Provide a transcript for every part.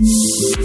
मुझे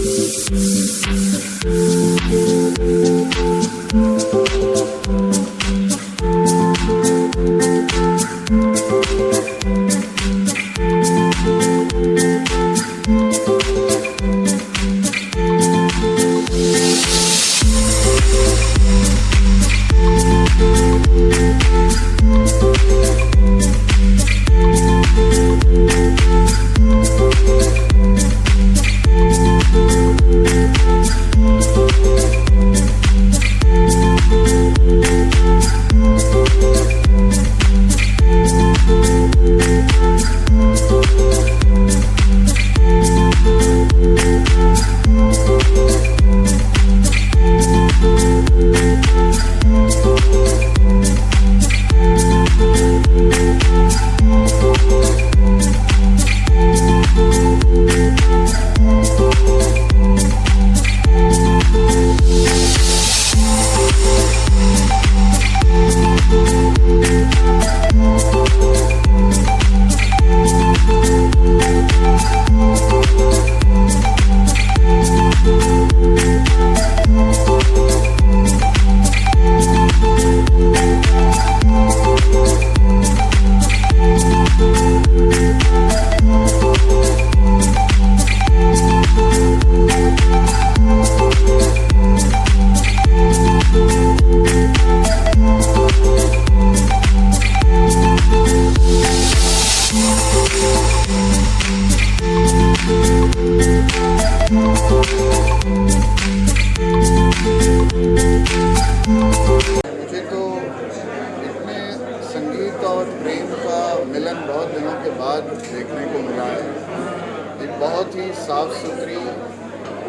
बहुत ही साफ़ सुथरी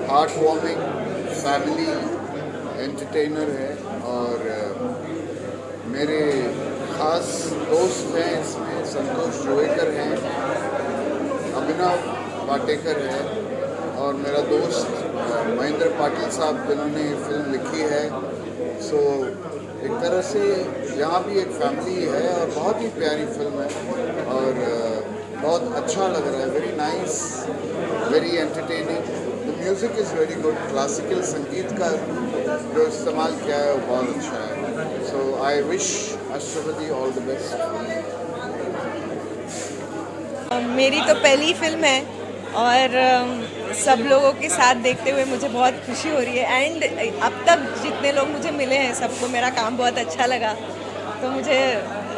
हार्ट वार्मिंग फैमिली एंटरटेनर है और मेरे खास दोस्त हैं इसमें, संतोष जोएकर हैं, अभिनव पाटेकर है और मेरा दोस्त महेंद्र पाटिल साहब, जिन्होंने फ़िल्म लिखी है। सो एक तरह से यहाँ भी एक फैमिली है और बहुत ही प्यारी फ़िल्म है और बहुत अच्छा लग रहा है very nice very entertaining the music is very good classical संगीत का जो इस्तेमाल किया है, वो बहुत अच्छा है। So I wish Ashtapati all the best मेरी तो पहली फ़िल्म है और सब लोगों के साथ देखते हुए मुझे बहुत खुशी हो रही है। एंड अब तक जितने लोग मुझे मिले हैं, सबको मेरा काम बहुत अच्छा लगा। तो मुझे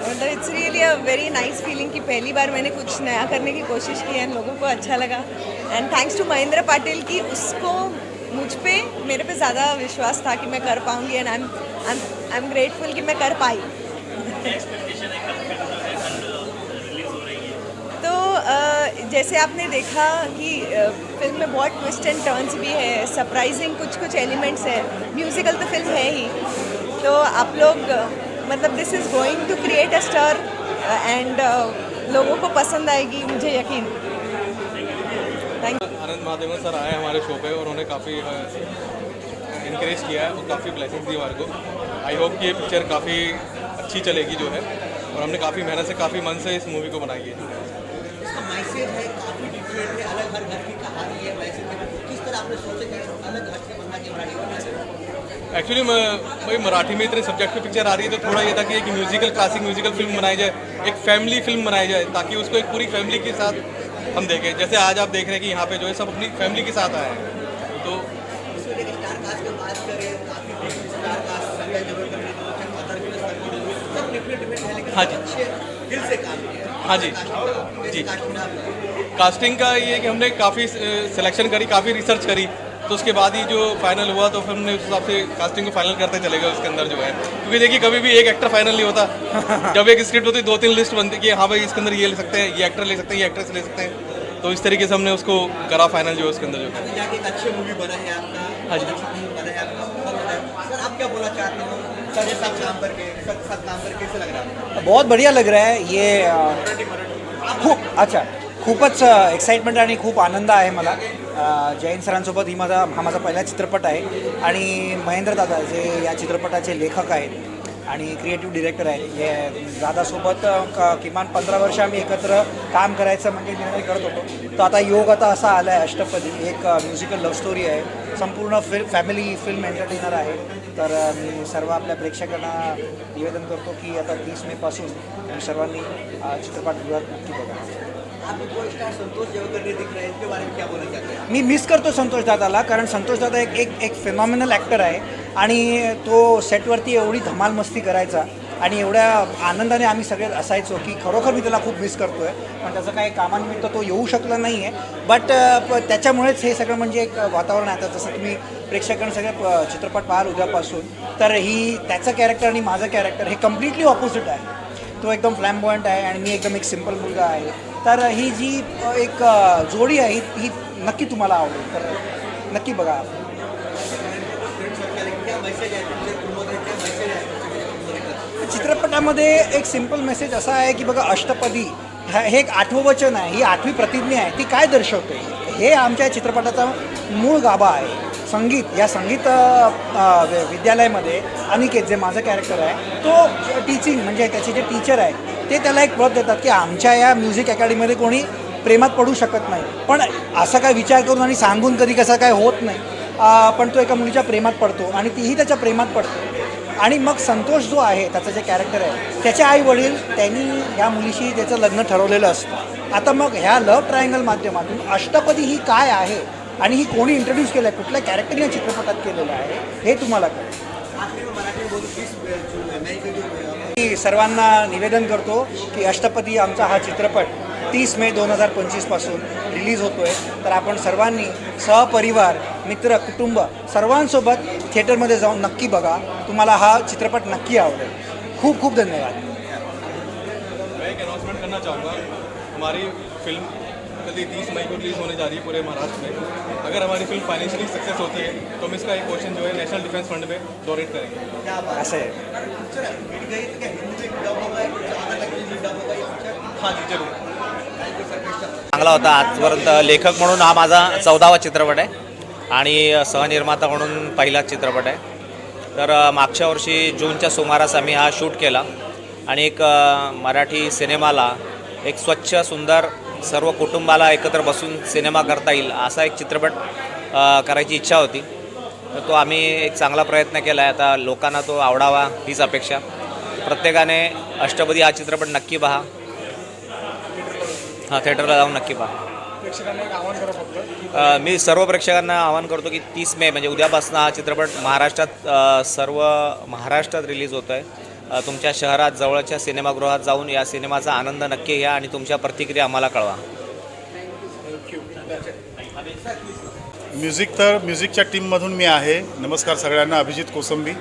मतलब it's really a very nice feeling कि पहली बार मैंने कुछ नया करने की कोशिश की है लोगों को अच्छा लगा। And thanks to Mahendra Patil कि उसको मुझ पे, मेरे पे ज़्यादा विश्वास था कि मैं कर पाऊँगी and I am I am grateful कि मैं कर पाई। तो जैसे आपने देखा कि फ़िल्म में बहुत ट्विस्ट एंड टर्न्स भी है सरप्राइजिंग कुछ कुछ एलिमेंट्स है। म्यूजिकल तो फ़िल्म है ही। तो आप लोग मतलब this is going to create a star and लोगों को पसंद आएगी मुझे यकीन। थैंक आनंद महादेवन सर आए हमारे शो पे और उन्होंने काफ़ी इनक्रेज किया है और काफ़ी ब्लेसिंग दी हमारे को। आई होप कि ये पिक्चर काफ़ी अच्छी चलेगी जो है और हमने काफ़ी मेहनत से काफ़ी मन से इस मूवी को बनाई है। इसका मैसेज है काफ़ी डिफरेंट है अलग हर घर की कहानी है मैसेज है किस तरह आपने सोचा कि अलग हट के एक्चुअली वही मराठी में इतने सब्जेक्ट पे पिक्चर आ रही है तो थोड़ा ये था कि एक म्यूजिकल क्लासिक म्यूजिकल फ़िल्म बनाई जाए, एक फैमिली फ़िल्म बनाई जाए, ताकि उसको एक पूरी फैमिली के साथ हम देखें जैसे आज आप देख रहे हैं कि यहाँ पे जो है सब अपनी फैमिली के साथ आए हैं तो की है जी। है। जी जी कास्टिंग का ये कि हमने काफ़ी सिलेक्शन करी, काफ़ी रिसर्च करी तो उसके बाद ही जो फाइनल हुआ तो फिर हमने उस हिसाब से कास्टिंग को फाइनल करते चले गए उसके अंदर जो है। क्योंकि देखिए कभी भी एक एक्टर फाइनल नहीं होता। जब एक स्क्रिप्ट होती है दो तीन लिस्ट बनती है कि हाँ भाई इसके अंदर ये ले सकते हैं ये एक्टर ले सकते हैं ये एक्ट्रेस ले सकते हैं। तो इस तरीके से हमने उसको करा फाइनल जो है उसके अंदर जो। है जाके मूवी बना है आपका। हाँ जी। बहुत अच्छा मूवी बना आपका। बहुत बना सर आप क्या बोलना चाहते हो? है? बहुत बढ़िया लग रहा है। ये खूप अच्छा खूपच एक्साइटमेंट आणि खूप आनंद आहे मला। जैन सरांसोबत ही माझा हा माझा पहिला चित्रपट आहे. आणि महेंद्र दादा जे या चित्रपटाचे लेखक आहेत आणि क्रिएटिव्ह डिरेक्टर आहे हे दादासोबत क- किमान पंधरा वर्ष आम्ही एकत्र काम करायचं म्हणजे निर्णय करत होतो. तर आता योग आता असा आला आहे अष्टपदी. एक म्युझिकल लव्ह स्टोरी आहे. संपूर्ण फिल फॅमिली फिल्म एंटरटेनर आहे. तर मी सर्व आपल्या प्रेक्षकांना निवेदन करतो की आता तीस मेपासून सर्वांनी चित्रपट चित्रपटगृहात नक्की बघा. संतोष मी मिस करतो संतोष दादाला कारण संतोष दादा एक एक एक फिनॉमिनल ॲक्टर आहे. आणि तो सेटवरती एवढी धमाल मस्ती करायचा आणि एवढ्या आनंदाने आम्ही सगळे असायचो की खरोखर मी त्याला खूप मिस करतो आहे पण त्याचं काही कामानिमित्त तो येऊ शकला नाही आहे बट त्याच्यामुळेच हे सगळं म्हणजे एक वातावरण आहे. आता जसं तुम्ही प्रेक्षकांना सगळे प- चित्रपट पाहाल उद्यापासून तर ही त्याचं कॅरेक्टर आणि माझं कॅरेक्टर हे कम्प्लिटली ऑपोजिट आहे. तो एकदम फ्लॅम्बॉयंट आहे आणि मी एकदम एक सिंपल मुलगा आहे. तर ही जी एक जोडी आहे ही नक्की तुम्हाला आवडेल. तर नक्की बघा. चित्रपटामध्ये एक सिंपल मेसेज असा आहे की बघा अष्टपदी. हे एक आठवं वचन आहे ही आठवी प्रतिज्ञा आहे ती काय दर्शवते? हे आमच्या चित्रपटाचा मूळ गाभा आहे. संगीत या संगीत विद्यालयामध्ये अनिकेत जे माझं कॅरेक्टर आहे तो टीचिंग म्हणजे त्याचे जे टीचर आहे ते त्याला एक प्रत देतात की आमच्या या म्युझिक अकॅडमीमध्ये कोणी प्रेमात पडू शकत नाही. पण असा काय विचार करून आणि सांगून कधी कसं काय होत नाही पण तो एका मुलीच्या प्रेमात पडतो आणि तीही त्याच्या प्रेमात पडते. आणि मग संतोष जो आहे त्याचं जे कॅरेक्टर आहे त्याचे आई वडील त्यांनी ह्या मुलीशी त्याचं लग्न ठरवलेलं असतं. आता मग ह्या लव्ह ट्रायंगल माध्यमातून अष्टपदी ही काय आहे आणि ही कोणी इंट्रोड्यूस केलं आहे कुठल्या कॅरेक्टरने या चित्रपटात केलेलं आहे हे तुम्हाला कळेल. मी सर्वांना निवेदन करतो की अष्टपदी आमचा हा चित्रपट तीस मे दोन हजार पंचवीसपासून रिलीज होतो आहे तर आपण सर्वांनी सहपरिवार मित्र कुटुंब सर्वांसोबत थिएटरमध्ये जाऊन नक्की बघा. तुम्हाला हा चित्रपट नक्की आवडेल. खूप खूप धन्यवाद. मैं एक अनाउंसमेंट करना चाहूँगा. हमारी फिल्म कल तीस मई को रिलीज़ होने जा रही है पूरे महाराष्ट्र में। अगर हमारी फिल्म फाइनेंशियली सक्सेस होती है तो हम इसका एक पोर्शन जो है नेशनल डिफेंस फंड में डोनेट करेंगे। कुछ हाँ। जी जरूर। चांगला होता आजपर्यंत लेखक म्हणून हा माझा चौदावा चित्रपट आहे आणि सहनिर्माता म्हणून पहिलाच चित्रपट आहे. तर मागच्या वर्षी जूनच्या सुमारास आम्ही हा शूट केला आणि एक मराठी सिनेमाला एक स्वच्छ सुंदर सर्व कुटुंबाला एकत्र बसून सिनेमा करता येईल असा एक चित्रपट करायची इच्छा होती. तर तो आम्ही एक चांगला प्रयत्न केला आहे. आता लोकांना तो आवडावा हीच अपेक्षा. प्रत्येकाने अष्टपदी हा चित्रपट नक्की पहा. हां थिएटरला जाऊन नक्की पहा. मी सर्व प्रेक्षकांना आवाहन करतो की तीस मे म्हणजे उद्यापासून हा चित्रपट महाराष्ट्रात सर्व महाराष्ट्रात रिलीज होतो आहे तुमच्या शहरात जवळच्या सिनेमागृहात जाऊन या सिनेमाचा आनंद नक्की घ्या आणि तुमच्या प्रतिक्रिया आम्हाला कळवा. म्युझिक तर म्युझिकच्या टीममधून मी आहे. नमस्कार सगळ्यांना अभिजित कोसंबी.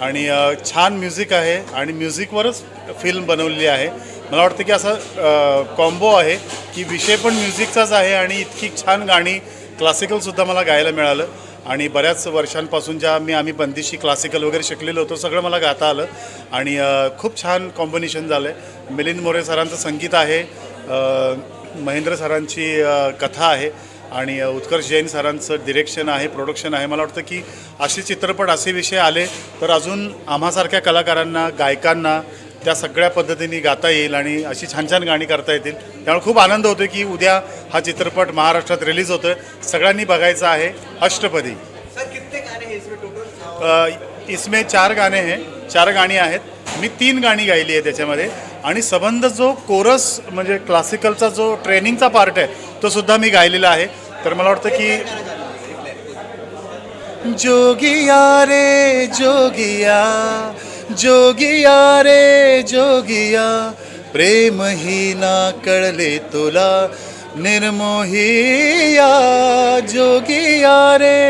आणि छान म्युझिक आहे आणि म्युझिकवरच फिल्म बनवलेली आहे. मला वाटतं की असं कॉम्बो आहे की विषय पण म्युझिकचाच आहे आणि इतकी छान गाणी क्लासिकलसुद्धा मला गायला मिळालं. आणि बऱ्याच वर्षांपासून ज्या मी आम्ही बंदिशी क्लासिकल वगैरे शिकलेलो होतो सगळं मला गाता आलं. आणि खूप छान कॉम्बिनेशन झालं आहे मिलिंद मोरे सरांचं संगीत आहे महेंद्र सरांची कथा आहे आणि उत्कर्ष जैन सरांचं डिरेक्शन आहे प्रोडक्शन आहे. मला वाटतं की असे चित्रपट असे विषय आले तर अजून आम्हासारख्या कलाकारांना गायकांना त्या सगळ्या पद्धतीने गाता येईल आणि अशी छान छान गाणी करता येतील. त्यामुळे खूप आनंद होतो की उद्या हा चित्रपट महाराष्ट्रात रिलीज होतो सगळ्यांनी बघायचा आहे. अष्टपदी. इसमें चार गाणे हैं. चार गाणी आहेत. मी तीन गाणी गायली आहे त्याच्यामध्ये. आणि सबंध जो कोरस म्हणजे क्लासिकलचा जो ट्रेनिंगचा पार्ट आहे तो सुद्धा मी गायलेला आहे. तर मला वाटतं की जोगिया रे जोगिया. जोगिया रे जोगिया प्रेम ही ना कळले तुला निर्मोहिया जोगिया रे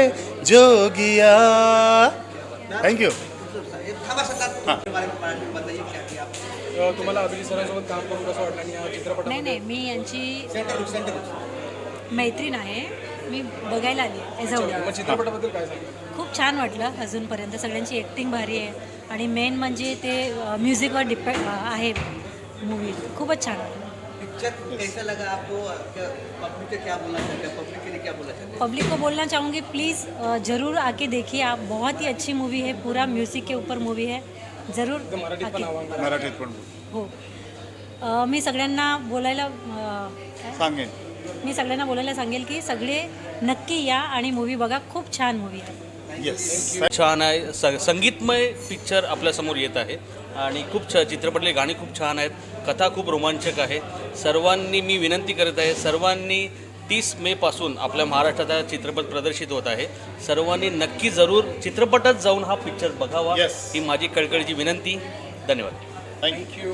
जोगिया. थँक्यू तुम्हाला अभिजित सरांसोबत काम करून कसं वाटलं आणि या चित्रपटात नाही नाही मी यांची मैत्रीण आहे. मी बघायला आली मग चित्रपटाबद्दल काय सांगा खूप छान वाटलं. अजूनपर्यंत सगळ्यांची ॲक्टिंग भारी आहे. आणि मेन म्हणजे ते म्युझिकवर डिपेंड आहे मूवी खूपच छान वाटलं. पिक्चर कैसा लगा आपको? क्या पब्लिक को क्या बोलना चाहते पब्लिक के लिए क्या बोलना चाहते पब्लिक को बोलना चाहूँगी प्लीज़ ज़रूर आके देखिए। आप बहुत ही अच्छी मूवी है पूरा म्यूज़िक के ऊपर मूवी है। जरूर मराठीत पण हो. अ, मी सगळ्यांना बोलायला अ, काय? सांगेन. मी सगळ्यांना बोलायला सांगेल की सगळे नक्की या आणि मूवी बघा. खूप छान मूवी आहे. येस छान आहे. स संगीतमय पिक्चर आपल्यासमोर येत आहे. आणि खूप छ चित्रपटले गाणी खूप छान आहेत. कथा खूप रोमांचक आहे. सर्वांनी मी विनंती करत आहे. सर्वांनी तीस मेपासून आपल्या महाराष्ट्रात हा चित्रपट प्रदर्शित होत आहे. सर्वांनी नक्की जरूर चित्रपटात जाऊन हा पिक्चर बघावा. Yes. ही माझी कळकळीची विनंती. धन्यवाद. थँक्यू